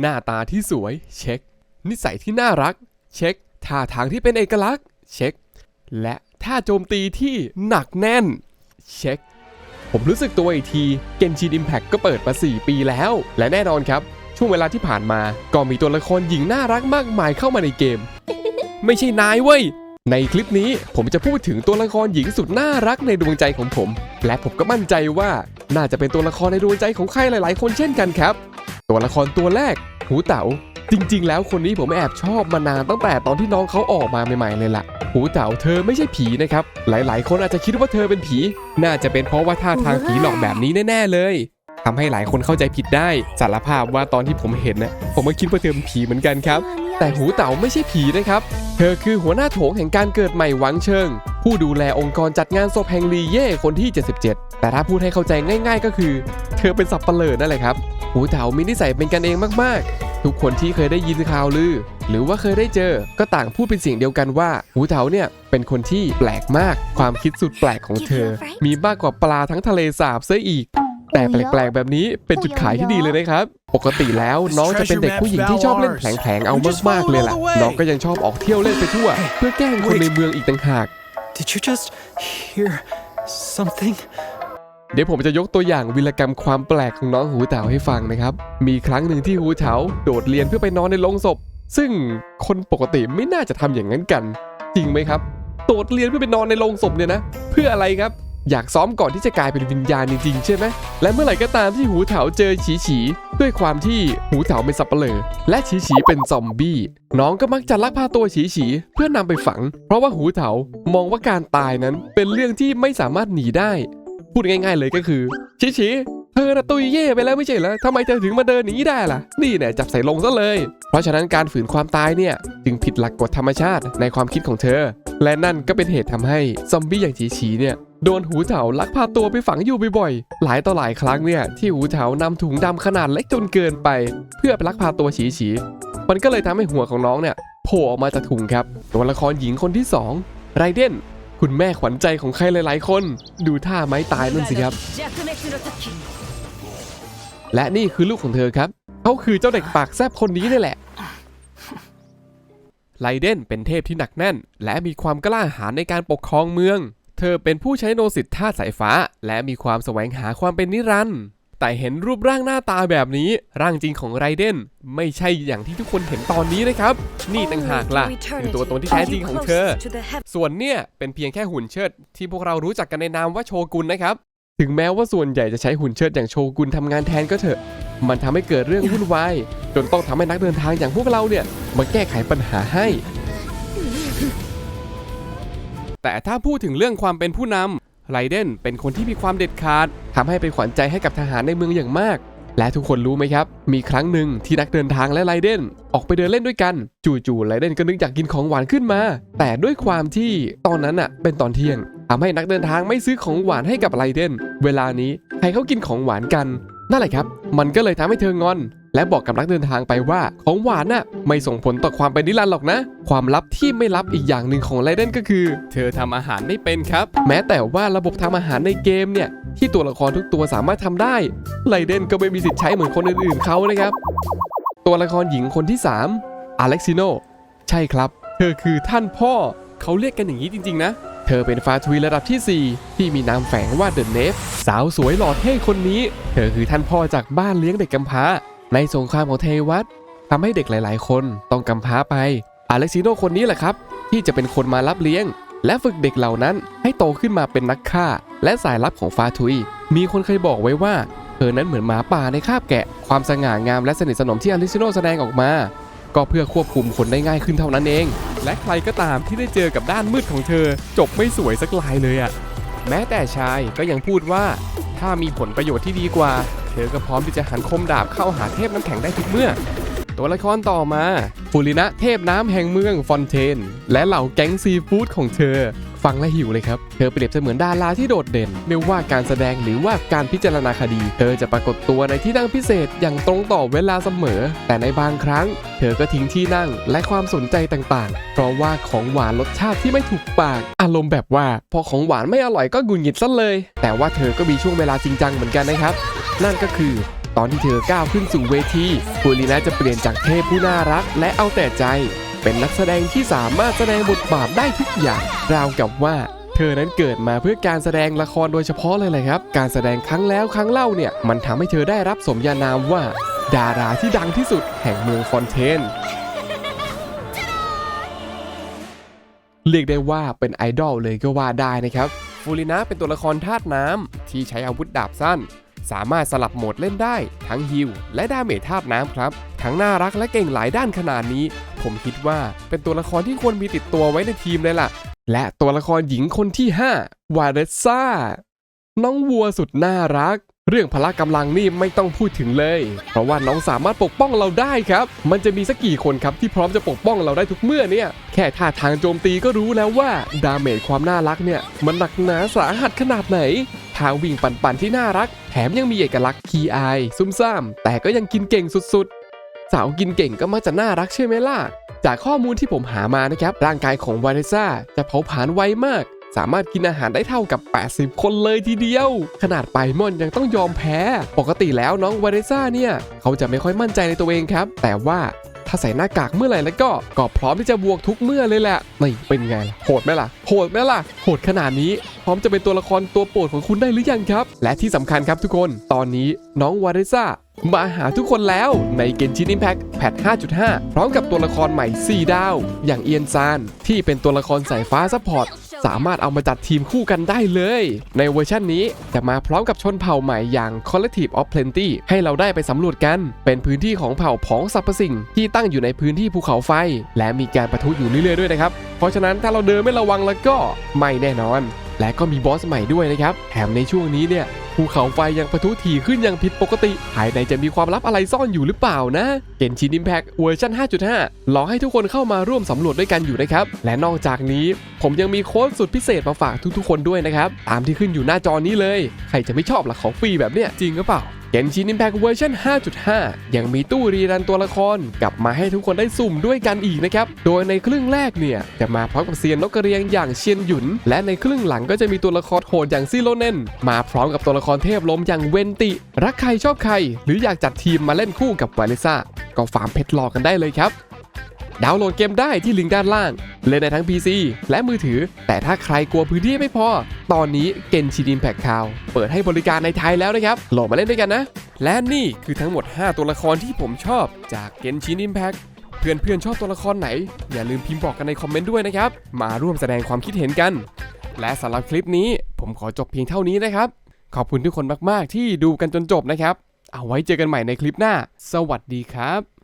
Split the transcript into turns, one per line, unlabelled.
หน้าตาที่สวย เช็ค นิสัยที่น่ารัก เช็ค ท่าทางที่เป็นเอกลักษณ์ เช็ค และท่าโจมตีที่หนักแน่น เช็ค ผมรู้สึกตัวอีกทีเกนชินอิมแพ t ก็เปิดมา 4 ปีแล้ว และแน่นอนครับ ช่วงเวลาที่ผ่านมาก็มีตัวละครหญิงน่ารักมากมายเข้ามาในเกม ไม่ใช่นายเว้ยในคลิปนี้ผมจะพูดถึงตัวละครหญิงสุดน่ารักในดวงใจของผม และผมก็มั่นใจว่าน่าจะเป็นตัวละครในดวงใจของใครหลาย ๆ คนเช่นกันครับ ตัวละครตัวแรก หูเต๋าจริง ๆ แล้วคนนี้ผมแอบชอบมานานตั้งแต่ตอนที่น้องเขาออกมาใหม่ๆเลยล่ะ หูเต๋าเธอไม่ใช่ผีนะครับ หลายๆ คนอาจจะคิดว่าเธอเป็นผี น่าจะเป็นเพราะว่าท่าทางผีหลอกแบบนี้แน่ ๆ เลยทำให้หลายคนเข้าใจผิดได้สารภาพว่าตอนที่ผมเห็นนะผมก็คิดว่าเธอเป็นผีเหมือนกันครับ แต่หูเต๋าไม่ใช่ผีนะครับ เธอคือหัวหน้าโถงแห่งการเกิดใหม่หวังเชิง ผู้ดูแลองค์กรจัดงานศพแห่งลีเย่คนที่ 77 แต่ถ้าพูดให้เข้าใจง่าย ๆ ก็คือ เธอเป็นสับเปลือนั่นแหละครับ หูเต๋ามีนิสัยเป็นกันเองมากๆ ทุกคนที่เคยได้ยินข่าวลือ หรือว่าเคยได้เจอ ก็ต่างพูดเป็นเสียงเดียวกันว่า หูเต๋าเนี่ยเป็นคนที่แปลกมาก ความคิดสุดแปลกของเธอ มีมากกว่าปลาทั้งทะเลสาบเสียอีกแต่แปลกๆแบบนี้เป็นจุดขายที่ดีเลยนะครับ ปกติแล้วน้องจะเป็นเด็กผู้หญิงที่ชอบเล่นแผลงๆเอามากๆเลยล่ะ น้องก็ยังชอบออกเที่ยวเล่นไปทั่ว เพื่อแกล้งคนในเมืองอีกต่างหาก
Did you just hear something?
เดี๋ยวผมจะยกตัวอย่างวิรกรรมความแปลกของน้องหูเต๋าให้ฟังนะครับ มีครั้งหนึ่งที่หูเต๋าโดดเรียนเพื่อไปนอนในโรงศพ ซึ่งคนปกติไม่น่าจะทำอย่างนั้นกัน จริงไหมครับ โดดเรียนเพื่อไปนอนในโรงศพเนี่ยนะ เพื่ออะไรครับ อยากซ้อมก่อนที่จะกลายเป็นวิญญาณจริงๆใช่ไหม และเมื่อไหร่ก็ตามที่หูเถาเจอฉีฉีด้วยความที่หูเถาเป็นสับเปลอและฉีฉีเป็นซอมบี้ น้องก็มักจะลักพาตัวฉีฉีเพื่อนำไปฝัง เพราะว่าหูเถามองว่าการตายนั้นเป็นเรื่องที่ไม่สามารถหนีได้ พูดง่าย ๆ เลยก็คือฉีฉีเธอนะตุยเย่ไปแล้วไม่ใช่เหรอทำไมเธอถึงมาเดินอย่างนี้ได้ล่ะ นี่เนี่ยจับใส่ลงซะเลย เพราะฉะนั้นการฝืนความตายเนี่ย จึงผิดหลักกฎธรรมชาติในความคิดของเธอ และนั่นก็เป็นเหตุทำให้ซอมบี้อย่างฉีฉีเนี่ยโดนหูเถาลักพาตัวไปฝังอยู่บ่อยๆ หลายต่อหลายครั้งเนี่ยที่หูเถานำถุงดำขนาดเล็กจนเกินไป เพื่อไปลักพาตัวฉีฉีมันก็เลยทำให้หัวของน้องเนี่ยโผล่ออกมาจากถุงครับตัวละครหญิงคนที่สองไรเดน คุณแม่ขวัญใจของใครหลาย ๆ คน ดูท่าไม้ตายนั่นสิครับ และนี่คือลูกของเธอครับ เขาคือเจ้าเด็กปากแซบคนนี้นี่แหละไลเดนเป็นเทพที่หนักแน่น และมีความกล้าหาญในการปกครองเมือง เธอเป็นผู้ใช้โนสิทธาสายฟ้า และมีความแสวงหาความเป็นนิรันดร์ แต่เห็นรูปร่างหน้าตาแบบนี้ ร่างจริงของไรเดนไม่ใช่อย่างที่ทุกคนเห็นตอนนี้นะครับ นี่ต่างหากล่ะคือตัวตนที่แท้จริงของเธอ ส่วนเนี่ยเป็นเพียงแค่หุ่นเชิด ที่พวกเรารู้จักกันในนามว่าโชกุนนะครับ ถึงแม้ว่าส่วนใหญ่จะใช้หุ่นเชิดอย่างโชกุนทำงานแทนก็เถอะ มันทำให้เกิดเรื่องวุ่นวายจนต้องทำให้นักเดินทางอย่างพวกเราเนี่ยมาแก้ไขปัญหาให้แต่ถ้าพูดถึงเรื่องความเป็นผู้นำ ไรเดนเป็นคนที่มีความเด็ดขาดทำให้เป็นขวัญใจให้กับทหารในเมืองอย่างมาก และทุกคนรู้ไหมครับ มีครั้งหนึ่งที่นักเดินทางและไรเดนออกไปเดินเล่นด้วยกัน จู่ๆไรเดนก็นึกอยากกินของหวานขึ้นมา แต่ด้วยความที่ตอนนั้นอะเป็นตอนเที่ยงทำให้นักเดินทางไม่ซื้อของหวานให้กับไรเดน เวลานี้ใครเขากินของหวานกัน นั่นแหละครับ มันก็เลยทำให้เธองอน และบอกกับนักเดินทางไปว่าของหวานน่ะไม่ส่งผลต่อความเป็นนิรันดร์หรอกนะ ความลับที่ไม่ลับอีกอย่างหนึ่งของไรเดนก็คือ เธอทำอาหารไม่เป็นครับ แม้แต่ว่าระบบทำอาหารในเกมเนี่ยที่ตัวละครทุกตัวสามารถทำได้ไรเดนก็ไม่มีสิทธิ์ใช้เหมือนคนอื่นๆเขานะครับ ตัวละครหญิงคนที่ 3 อเล็กซิโน ใช่ครับ เธอคือท่านพ่อเขาเรียกกันอย่างนี้จริง ๆ นะเธอเป็นฟาทวีระดับที่ 4 ที่มีนามแฝงว่าเดอะเนฟสาวสวยหล่อเท่คนนี้ เธอคือท่านพ่อจากบ้านเลี้ยงเด็กกำพร้า ในสงครามของเทวัตทำให้เด็กหลาย ๆ คนต้องกำพร้าไปอเล็กซิโนคนนี้แหละครับ ที่จะเป็นคนมารับเลี้ยง และฝึกเด็กเหล่านั้นให้โตขึ้นมาเป็นนักฆ่า และสายลับของฟาทุย มีคนเคยบอกไว้ว่า เธอนั้นเหมือนหมาป่าในคาบแกะ ความสง่างามและสนิทสนมที่อลิซิโนแสดงออกมา ก็เพื่อควบคุมคนได้ง่ายขึ้นเท่านั้นเอง และใครก็ตามที่ได้เจอกับด้านมืดของเธอ จบไม่สวยสักลายเลยอะแม้แต่ชายก็ยังพูดว่า ถ้ามีผลประโยชน์ที่ดีกว่า เธอก็พร้อมที่จะหันคมดาบเข้าหาเทพน้ำแข็งได้ทุกเมื่อ ตัวละครต่อมาฟูรินะเทพน้ำแห่งเมืองฟอนเทน และเหล่าแก๊งซีฟู้ดของเธอ ฟังและหิวเลยครับ เธอเปรียบเสมือนดาราที่โดดเด่นไม่ว่าการแสดงหรือว่าการพิจารณาคดี เธอจะปรากฏตัวในที่นั่งพิเศษอย่างตรงต่อเวลาเสมอ แต่ในบางครั้ง เธอก็ทิ้งที่นั่งและความสนใจต่างๆ เพราะว่าของหวานรสชาติที่ไม่ถูกปาก อารมณ์แบบว่า พอของหวานไม่อร่อยก็หงุดหงิดซะเลย แต่ว่าเธอก็มีช่วงเวลาจริงจังเหมือนกันนะครับ นั่นก็คือตอนที่เธอก้าวขึ้นสู่เวทีฟูลินาจะเปลี่ยนจากเทพผู้น่ารัก และเอาแต่ใจ เป็นนักแสดงที่สามารถแสดงบทบาทได้ทุกอย่าง ราวกับว่า เธอนั้นเกิดมาเพื่อการแสดงละครโดยเฉพาะเลยแหละครับ การแสดงครั้งแล้วครั้งเล่าเนี่ย มันทำให้เธอได้รับสมญานามว่า ดาราที่ดังที่สุดแห่งเมืองฟอนเทนเรียกได้ว่าเป็นไอดอลเลยก็ว่าได้นะครับฟูรินะเป็นตัวละครธาตุน้ำที่ใช้อาวุธดาบสั้น สามารถสลับโหมดเล่นได้ ทั้งฮิลและดาเมจธาตุน้ำครับ ทั้งน่ารักและเก่งหลายด้านขนาดนี้ ผมคิดว่า เป็นตัวละครที่ควรมีติดตัวไว้ในทีมเลยล่ะ และตัวละครหญิงคนที่ 5 วาเรซ่า น้องวัวสุดน่ารัก เรื่องพละกำลังนี่ไม่ต้องพูดถึงเลย เพราะว่าน้องสามารถปกป้องเราได้ครับ มันจะมีสักกี่คนครับที่พร้อมจะปกป้องเราได้ทุกเมื่อเนี่ย แค่ท่าทางโจมตีก็รู้แล้วว่าดาเมจความน่ารักเนี่ย มันหนักหนาสาหัสขนาดไหนทางวิ่งปั่นๆที่น่ารัก แถมยังมีเอกลักษณ์คีอายซุ่มซ่าม แต่ก็ยังกินเก่งสุดๆ สาวกินเก่งก็มักจะน่ารักใช่ไหมล่ะ จากข้อมูลที่ผมหามานะครับ ร่างกายของวาเนซ่าจะเผาผลาญไวมาก สามารถกินอาหารได้เท่ากับ 80 คนเลยทีเดียว ขนาดไปมอนยังต้องยอมแพ้ ปกติแล้วน้องวาเนซ่าเนี่ย เขาจะไม่ค่อยมั่นใจในตัวเองครับ แต่ว่าถ้าใส่หน้ากากเมื่อไหร่แล้วก็ก็พร้อมที่จะบวกทุกเมื่อเลยแหละนี่เป็นไงโหดไหมล่ะโหดไหมล่ะโหดขนาดนี้ พร้อมจะเป็นตัวละครตัวโปรดของคุณได้หรือยังครับ และที่สำคัญครับทุกคน ตอนนี้น้องวาเรซ่า มาหาทุกคนแล้วในเกนชิน Impact แพท 5.5 พร้อมกับตัวละครใหม่ 4 ดาว อย่างเอียนซาน ที่เป็นตัวละครสายฟ้าซัพพอร์ต สามารถเอามาจัดทีมคู่กันได้เลย ในเวอร์ชันนี้จะมาพร้อมกับชนเผ่าใหม่อย่าง Collective of Plenty ให้เราได้ไปสำรวจกัน เป็นพื้นที่ของเผ่าผองสรรพสิ่ง ที่ตั้งอยู่ในพื้นที่ภูเขาไฟ และมีการประทุอยู่เรื่อยๆด้วยนะครับ เพราะฉะนั้นถ้าเราเดินไม่ระวังแล้วก็ไม่แน่นอน และก็มีบอสใหม่ด้วยนะครับแถมในช่วงนี้เนี่ย ภูเขาไฟยังปะทุถี่ขึ้นอย่างผิดปกติ ภายในจะมีความลับอะไรซ่อนอยู่หรือเปล่านะเกนชินอิมแพกเวอร์ชัน5.5รอให้ทุกคนเข้ามาร่วมสำรวจด้วยกันอยู่นะครับ และนอกจากนี้ผมยังมีโค้ดสุดพิเศษมาฝากทุกๆ คนด้วยนะครับ ตามที่ขึ้นอยู่หน้าจอนี้เลย ใครจะไม่ชอบหลักของฟรีแบบเนี้ยจริงหรือเปล่า กนชินอิมแพกเวอร์ชัน5.5 ยังมีตู้รีรันตัวละคร กลับมาให้ทุกคนได้สุ่มด้วยกันอีกนะครับ โดยในครึ่งแรกเนี่ย จะมาพร้อมกับเซียนนกกระเรียงอย่างเชียนหยุน และในครึ่งหลังก็จะมีตัวละครโหดอย่างซิโลเนนมาพร้อมกับตัวละครเทพลมอย่างเวนติ รักใครชอบใคร หรืออยากจัดทีมมาเล่นคู่กับวาลิซ่าก็ฟาร์มเพชรรอกันได้เลยครับ ดาวน์โหลดเกมได้ที่ลิงก์ด้านล่าง เล่นได้ทั้ง PC และมือถือ แต่ถ้าใครกลัวพื้นที่ไม่พอ ตอนนี้เกนชิน Impact Cloud เปิดให้บริการในไทยแล้วนะครับโหลดมาเล่นด้วยกันนะ และนี่คือทั้งหมด 5 ตัวละครที่ผมชอบจากเกนชิน Impact เพื่อนๆชอบตัวละครไหน อย่าลืมพิมพ์บอกกันในคอมเมนต์ด้วยนะครับ มาร่วมแสดงความคิดเห็นกัน และสำหรับคลิปนี้ ผมขอจบเพียงเท่านี้นะครับ ขอบคุณทุกคนมากๆ ที่ดูกันจนจบนะครับ เอาไว้เจอกันใหม่ในคลิปหน้า สวัสดีครับ